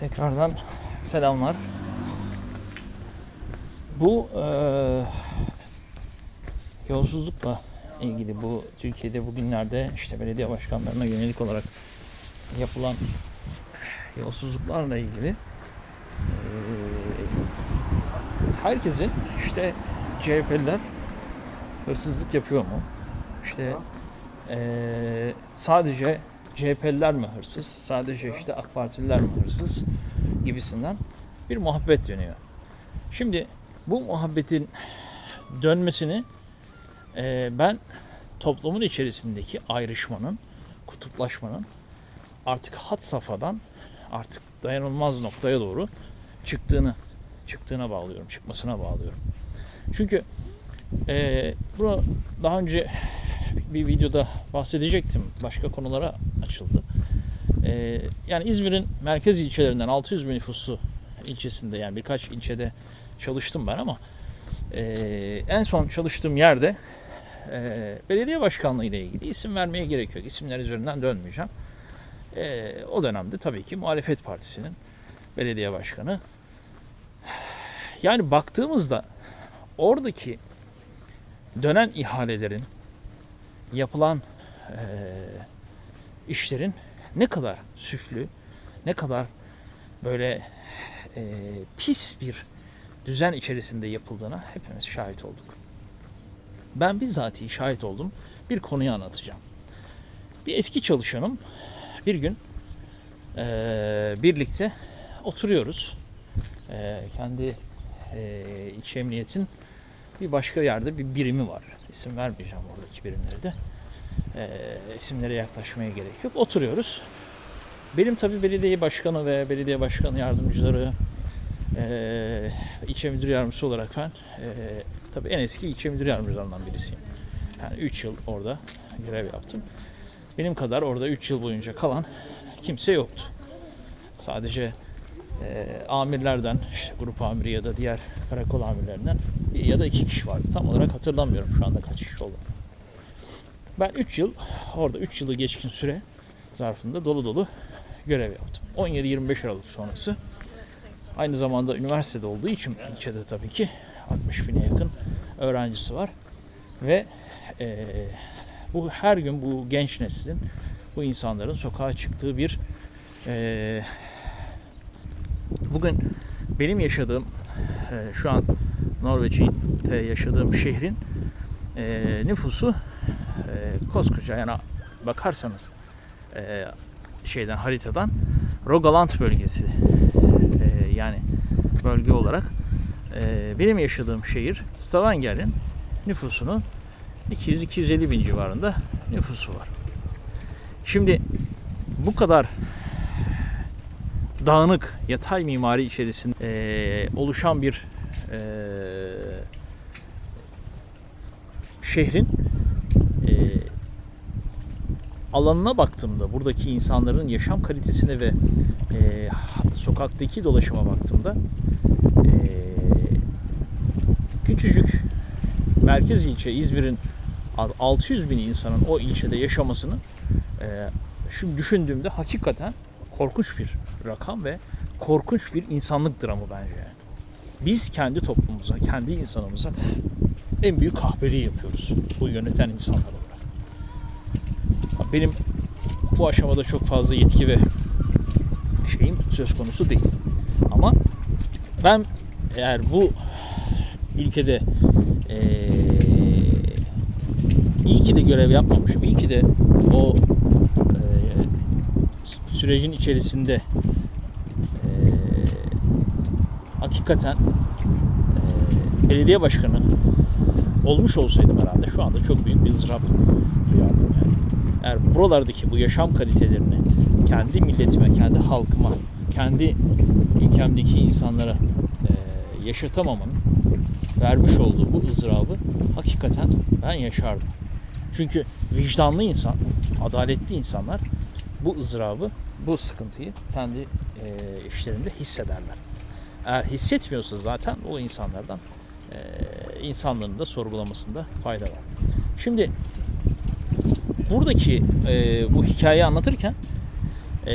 Tekrardan selamlar. Bu eee yolsuzlukla ilgili bu Türkiye'de bugünlerde işte belediye başkanlarına yönelik olarak yapılan yolsuzluklarla ilgili eee, herkesin işte CHP'liler hırsızlık yapıyor mu? İşte eee, sadece CHP'liler mi hırsız? Sadece işte AK Partililer mi hırsız? Gibisinden bir muhabbet dönüyor. Şimdi bu muhabbetin dönmesini eee, ben toplumun içerisindeki ayrışmanın, kutuplaşmanın artık hat safhadan artık dayanılmaz noktaya doğru çıktığını çıktığına bağlıyorum, çıkmasına bağlıyorum. Çünkü eee bunu daha önce bir videoda bahsedecektim. Başka konulara açıldı. Ee, yani İzmir'in merkez ilçelerinden 600 bin nüfuslu ilçesinde yani birkaç ilçede çalıştım ben ama e, en son çalıştığım yerde e, belediye başkanlığı ile ilgili isim vermeye gerek yok. İsimler üzerinden dönmeyeceğim. E, o dönemde tabii ki muhalefet partisinin belediye başkanı. Yani baktığımızda oradaki dönen ihalelerin yapılan işlerin ne kadar süflü, ne kadar böyle pis bir düzen içerisinde yapıldığına hepimiz şahit olduk. Ben bizzatihi şahit oldum. Bir konuyu anlatacağım. Bir eski çalışanım bir gün eee, birlikte oturuyoruz. Eee, kendi eee iç emniyetin bir başka yerde bir birimi var. İsim vermeyeceğim oradaki birimleri de. Ee, isimlere yaklaşmaya gerek yok. Oturuyoruz. Benim tabii belediye başkanı ve belediye başkanı yardımcıları, e, ilçe müdür yardımcısı olarak ben e, tabii en eski ilçe müdür yardımcılarından birisiyim. Yani 3 yıl orada görev yaptım. Benim kadar orada 3 yıl boyunca kalan kimse yoktu. Sadece e, amirlerden, işte grup amiri ya da diğer karakol amirlerinden bir ya da iki kişi vardı. Tam olarak hatırlamıyorum şu anda kaç kişi oldu. Ben 3 yıl, orada 3 yılı geçkin süre zarfında dolu dolu görev yaptım. 17-25 Aralık sonrası. Aynı zamanda üniversitede olduğu için ilçede tabii ki 60 bine yakın öğrencisi var. Ve eee, bu her gün bu genç neslin, bu insanların sokağa çıktığı bir eee bugün benim yaşadığım e, şu an Norveç'te yaşadığım şehrin e, nüfusu e, koskoca yani bakarsanız e, şeyden haritadan Rogaland bölgesi E, yani bölge olarak e, benim yaşadığım şehir Stavanger'in nüfusunun 200-250 bin civarında nüfusu var. Şimdi bu kadar dağınık yatay mimari içerisinde eee, oluşan bir eee, şehrin eee, alanına baktığımda buradaki insanların yaşam kalitesine ve ha- sokaktaki dolaşıma baktığımda eee, küçücük merkez ilçe İzmir'in 600 bin insanın o ilçede yaşamasını eee şu düşündüğümde hakikaten korkunç bir rakam ve korkunç bir insanlık dramı bence yani. Biz kendi toplumumuza, kendi insanımıza en büyük kahpeliği yapıyoruz bu yöneten insanlar olarak. Benim bu aşamada çok fazla yetki ve şeyim söz konusu değil. Ama ben eğer bu ülkede eee iyi ki de görev yapmamışım. İyi ki de o eee sürecin içerisinde eee, hakikaten eee, belediye başkanı olmuş olsaydım herhalde şu anda çok büyük bir ızdırap duyardım yani. Eğer buralardaki bu yaşam kalitelerini kendi milletime, kendi halkıma, kendi ülkemdeki insanlara eee yaşatamamanın vermiş olduğu bu ızdırabı hakikaten ben yaşardım. Çünkü vicdanlı insan, adaletli insanlar bu ızdırabı, bu sıkıntıyı kendi e, işlerinde hissederler. Eğer hissetmiyorsa zaten o insanlardan e, insanlığını da sorgulamasında fayda var. Şimdi buradaki e, bu hikayeyi anlatırken e,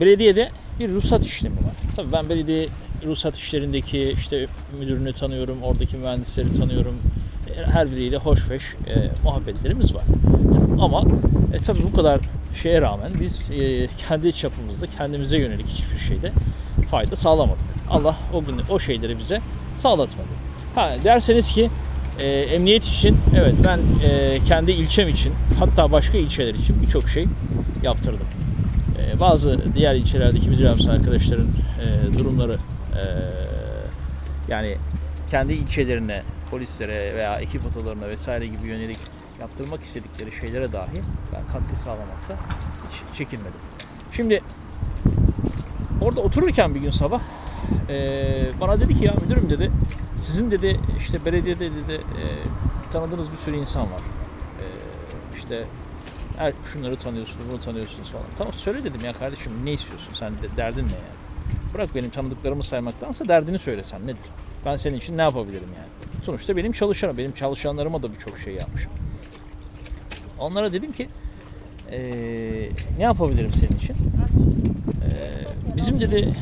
belediyede bir ruhsat işlemi var. Tabii ben belediye ruhsat işlerindeki işte müdürünü tanıyorum, oradaki mühendisleri tanıyorum. E, Her biriyle hoşbeş e, muhabbetlerimiz var. Ama e, tabii bu kadar şeye rağmen biz e, kendi çapımızda kendimize yönelik hiçbir şeyde fayda sağlamadık. Allah o gün o şeyleri bize sağlatmadı. Ha derseniz ki e, emniyet için evet ben e, kendi ilçem için hatta başka ilçeler için birçok şey yaptırdım. E, bazı diğer ilçelerdeki müdür yardımcısı arkadaşların e, durumları e, yani kendi ilçelerine, polislere veya ekip otolarına vesaire gibi yönelik yaptırmak istedikleri şeylere dahi ben katkı sağlamakta hiç çekinmedim. Şimdi orada otururken bir gün sabah e, bana dedi ki ya müdürüm dedi sizin dedi işte belediyede dedi e, tanıdığınız bir sürü insan var. E, işte her, şunları tanıyorsunuz, bunu tanıyorsunuz falan. Tamam söyle dedim ya kardeşim ne istiyorsun? Sen de derdin ne yani? Bırak benim tanıdıklarımı saymaktansa derdini söylesen nedir? Ben senin için ne yapabilirim yani? Sonuçta benim çalışanım, benim çalışanlarıma da birçok şey yapmışım. Onlara dedim ki eee, ne yapabilirim senin için? Eee, bizim dedi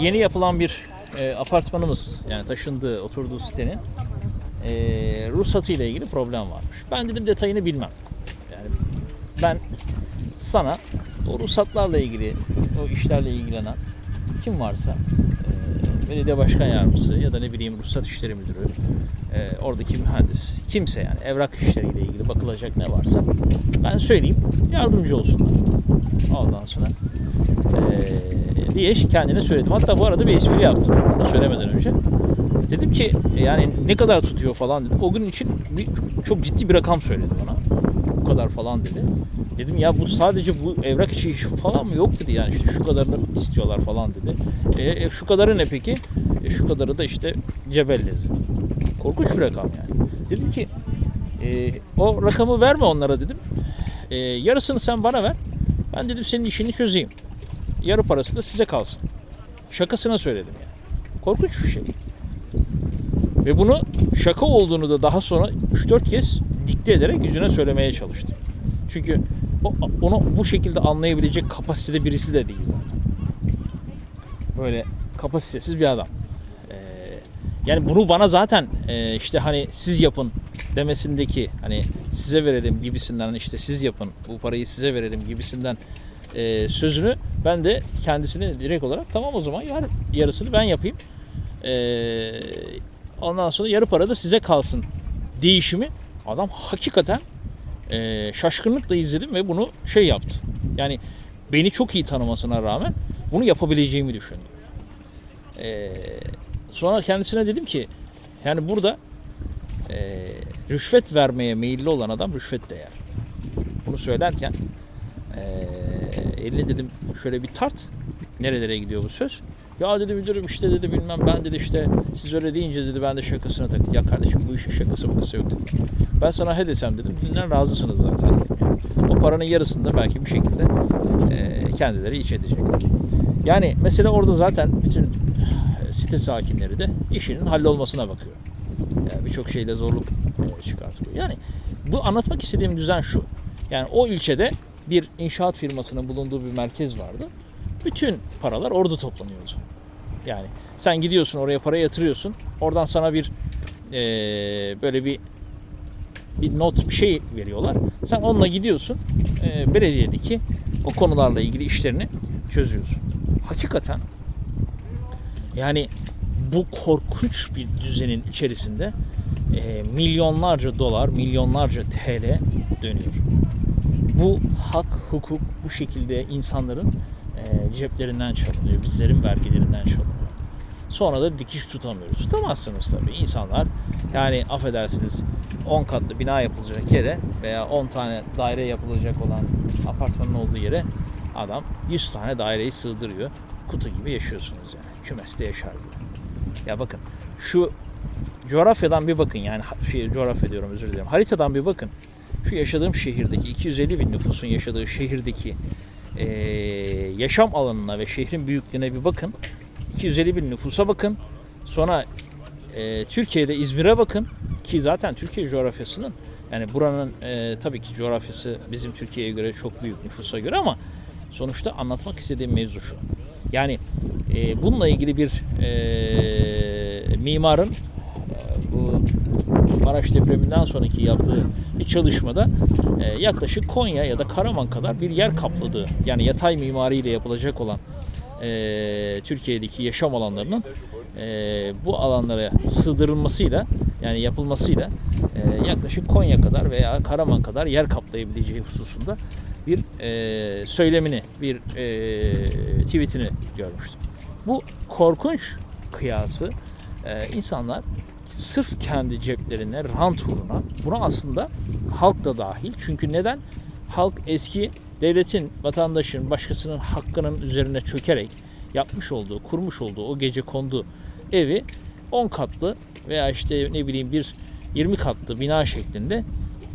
yeni yapılan bir eee, apartmanımız yani taşındığı, oturduğu sitenin eee ruhsatı ile ilgili problem varmış. Ben dedim detayını bilmem. Yani ben sana o ruhsatlarla ilgili, o işlerle ilgilenen kim varsa e, belediye başkan yardımcısı ya da ne bileyim ruhsat işleri müdürü, e, oradaki mühendis, kimse yani evrak işleriyle ilgili bakılacak ne varsa ben söyleyeyim yardımcı olsunlar. Ondan sonra e, diye kendine söyledim. Hatta bu arada bir espri yaptım bunu söylemeden önce. Dedim ki yani ne kadar tutuyor falan dedim. O gün için bir, çok ciddi bir rakam söyledi bana. Bu kadar falan dedi. Dedim ya bu sadece bu evrak işi falan mı yok dedi yani işte şu kadarını istiyorlar falan dedi. E, e, şu kadarı ne peki? E, şu kadarı da işte cebellezi. Korkunç bir rakam yani. Dedim ki e, o rakamı verme onlara dedim. E, yarısını sen bana ver. Ben dedim senin işini çözeyim. Yarı parası da size kalsın. Şakasına söyledim yani. Korkunç bir şey. Ve bunu şaka olduğunu da daha sonra 3-4 kez dikte ederek yüzüne söylemeye çalıştım. Çünkü o, onu bu şekilde anlayabilecek kapasitede birisi de değil zaten. Böyle kapasitesiz bir adam. Ee, yani bunu bana zaten e, işte hani siz yapın demesindeki hani size verelim gibisinden işte siz yapın bu parayı size verelim gibisinden e, sözünü ben de kendisine direkt olarak tamam o zaman yar, yarısını ben yapayım. Ee, ondan sonra yarı para da size kalsın değişimi adam hakikaten e, şaşkınlıkla izledim ve bunu şey yaptı. Yani beni çok iyi tanımasına rağmen bunu yapabileceğimi düşündü. E, sonra kendisine dedim ki yani burada e, rüşvet vermeye meyilli olan adam rüşvet de yer. Bunu söylerken e, elini dedim şöyle bir tart. Nerelere gidiyor bu söz? Ya dedi müdürüm işte dedi bilmem ben dedi işte siz öyle deyince dedi ben de şakasına tak. Ya kardeşim bu işin şakası bakısı yok dedim. Ben sana he desem dedim dünden razısınız zaten dedim. Yani. O paranın yarısını da belki bir şekilde e, kendileri iç edecekler. Yani mesela orada zaten bütün e, site sakinleri de işinin hallolmasına bakıyor. Yani birçok şeyle zorluk e, çıkartıyor. Yani bu anlatmak istediğim düzen şu. Yani o ilçede bir inşaat firmasının bulunduğu bir merkez vardı. Bütün paralar orada toplanıyordu. Yani sen gidiyorsun oraya para yatırıyorsun. Oradan sana bir e, böyle bir bir not bir şey veriyorlar. Sen onunla gidiyorsun e, belediyedeki o konularla ilgili işlerini çözüyorsun. Hakikaten yani bu korkunç bir düzenin içerisinde e, milyonlarca dolar, milyonlarca TL dönüyor. Bu hak, hukuk bu şekilde insanların e, ceplerinden çalınıyor, bizlerin vergilerinden çalınıyor. Sonra da dikiş tutamıyoruz. Tutamazsınız tabii. İnsanlar yani affedersiniz 10 katlı bina yapılacak yere veya 10 tane daire yapılacak olan apartmanın olduğu yere adam 100 tane daireyi sığdırıyor. Kutu gibi yaşıyorsunuz yani. Kümeste yaşar gibi. Ya bakın şu coğrafyadan bir bakın yani şey, coğrafya diyorum özür dilerim. Haritadan bir bakın. Şu yaşadığım şehirdeki 250 bin nüfusun yaşadığı şehirdeki eee, yaşam alanına ve şehrin büyüklüğüne bir bakın. 250 bin nüfusa bakın. Sonra e, Türkiye'de İzmir'e bakın ki zaten Türkiye coğrafyasının yani buranın e, tabii ki coğrafyası bizim Türkiye'ye göre çok büyük nüfusa göre ama sonuçta anlatmak istediğim mevzu şu. Yani e, bununla ilgili bir e, mimarın e, Maraş depreminden sonraki yaptığı bir çalışmada e, yaklaşık Konya ya da Karaman kadar bir yer kapladığı yani yatay mimariyle yapılacak olan e, Türkiye'deki yaşam alanlarının e, bu alanlara sığdırılmasıyla yani yapılmasıyla e, yaklaşık Konya kadar veya Karaman kadar yer kaplayabileceği hususunda bir e, söylemini, bir e, tweetini görmüştüm. Bu korkunç kıyası e, insanlar sırf kendi ceplerine, rant uğruna, buna aslında halk da dahil. Çünkü neden? Halk eski devletin, vatandaşın, başkasının hakkının üzerine çökerek yapmış olduğu, kurmuş olduğu o gece kondu evi 10 katlı veya işte ne bileyim bir 20 katlı bina şeklinde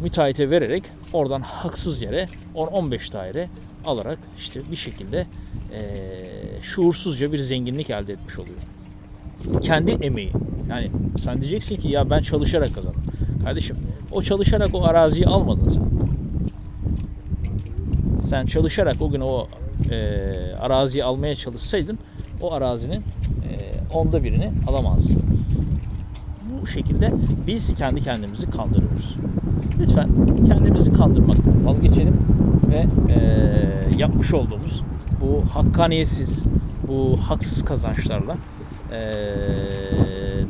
müteahhite vererek oradan haksız yere 10-15 daire alarak işte bir şekilde eee, şuursuzca bir zenginlik elde etmiş oluyor. Kendi emeği. Yani sen diyeceksin ki ya ben çalışarak kazandım. Kardeşim o çalışarak o araziyi almadın sen. Sen çalışarak o gün o eee, araziyi almaya çalışsaydın o arazinin eee, onda birini alamazdın. Bu şekilde biz kendi kendimizi kandırıyoruz. Lütfen kendimizi kandırmaktan vazgeçelim ve eee, yapmış olduğumuz bu hakkaniyetsiz, bu haksız kazançlarla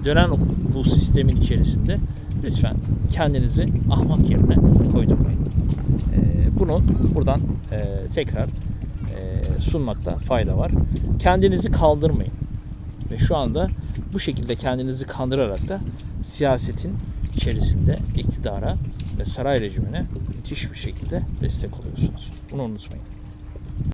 dönen bu sistemin içerisinde lütfen kendinizi ahmak yerine koydurmayın. Eee, bunu buradan eee, tekrar eee, sunmakta fayda var. Kendinizi kaldırmayın. Ve şu anda bu şekilde kendinizi kandırarak da siyasetin içerisinde iktidara ve saray rejimine müthiş bir şekilde destek oluyorsunuz. Bunu unutmayın.